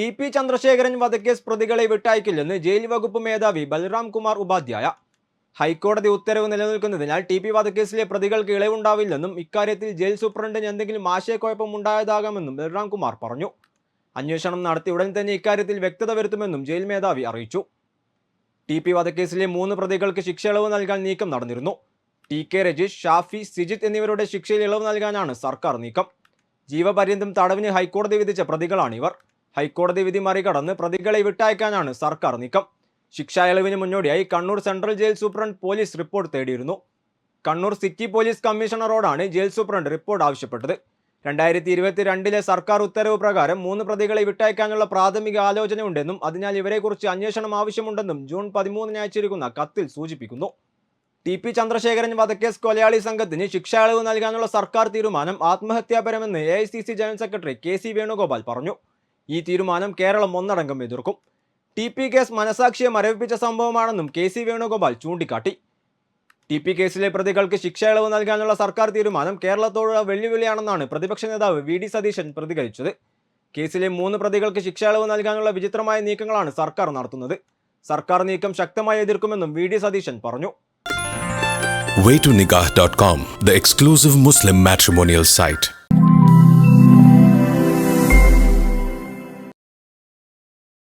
T P Chandrasekharan വധക്കേസ് പ്രതികളെ വിട്ടയക്കില്ലെന്ന് jail വകുപ്പ് മേധാവി ബൽറാം കുമാർ ഉപാധ്യായ. ഹൈക്കോടതി ഉത്തരവ് നിലനിൽക്കുന്നതിനാൽ ടി പി വധക്കേസിലെ പ്രതികൾക്ക് ഇളവുണ്ടാവില്ലെന്നും ഇക്കാര്യത്തിൽ ജയിൽ സൂപ്രണ്ടിന് എന്തെങ്കിലും ആശയക്കുഴപ്പം ഉണ്ടായതാകാമെന്നും ബൽറാം കുമാർ പറഞ്ഞു. അന്വേഷണം നടത്തി ഉടൻ തന്നെ ഇക്കാര്യത്തിൽ വ്യക്തത വരുത്തുമെന്നും ജയിൽ മേധാവി അറിയിച്ചു. ടി പി വധക്കേസിലെ മൂന്ന് പ്രതികൾക്ക് ശിക്ഷ ഇളവ് നൽകാൻ നീക്കം നടന്നിരുന്നു. ടി കെ രജീഷ് ഷാഫി സിജിത്ത് എന്നിവരുടെ ശിക്ഷയിൽ ഇളവ് നൽകാനാണ് സർക്കാർ നീക്കം. ജീവപര്യന്തം തടവിന് ഹൈക്കോടതി വിധിച്ച പ്രതികളാണിവർ. ഹൈക്കോടതി വിധി മറികടന്ന് പ്രതികളെ വിട്ടയക്കാനാണ് സർക്കാർ നീക്കം. ശിക്ഷാ ഇളവിന് മുന്നോടിയായി Kannur central jail superintendent police report തേടിയിരുന്നു. കണ്ണൂർ സിറ്റി പോലീസ് കമ്മീഷണറോടാണ് ജയിൽ സൂപ്രണ്ട് റിപ്പോർട്ട് ആവശ്യപ്പെട്ടത്. രണ്ടായിരത്തി ഇരുപത്തിരണ്ടിലെ സർക്കാർ ഉത്തരവ് പ്രകാരം മൂന്ന് പ്രതികളെ വിട്ടയക്കാനുള്ള പ്രാഥമിക ആലോചനയുണ്ടെന്നും അതിനാൽ ഇവരെക്കുറിച്ച് അന്വേഷണം ആവശ്യമുണ്ടെന്നും ജൂൺ പതിമൂന്നിന് അയച്ചിരിക്കുന്ന കത്തിൽ സൂചിപ്പിക്കുന്നു. ടി പി ചന്ദ്രശേഖരൻ വധക്കേസ് കൊലയാളി സംഘത്തിന് ശിക്ഷാ ഇളവ് നൽകാനുള്ള സർക്കാർ തീരുമാനം ആത്മഹത്യാപരമെന്ന് A general secretary K C Venugopal പറഞ്ഞു. ഈ തീരുമാനം കേരളം ഒന്നടങ്കം എതിർക്കും. ടി പി കേസ് മനസാക്ഷിയെ മരവിപ്പിച്ച സംഭവമാണെന്നും കെ സി വേണുഗോപാൽ ചൂണ്ടിക്കാട്ടി. ടി പി കേസിലെ പ്രതികൾക്ക് ശിക്ഷ ഇളവ് നൽകാനുള്ള സർക്കാർ തീരുമാനം കേരളത്തോടുള്ള വെല്ലുവിളിയാണെന്നാണ് പ്രതിപക്ഷ നേതാവ് വി ഡി സതീശൻ പ്രതികരിച്ചത്. കേസിലെ മൂന്ന് പ്രതികൾക്ക് ശിക്ഷ ഇളവ് നൽകാനുള്ള വിചിത്രമായ നീക്കങ്ങളാണ് സർക്കാർ നടത്തുന്നത്. സർക്കാർ നീക്കം ശക്തമായി എതിർക്കുമെന്നും വി ഡി സതീശൻ പറഞ്ഞു. Waytonikah.com, the exclusive Muslim matrimonial site.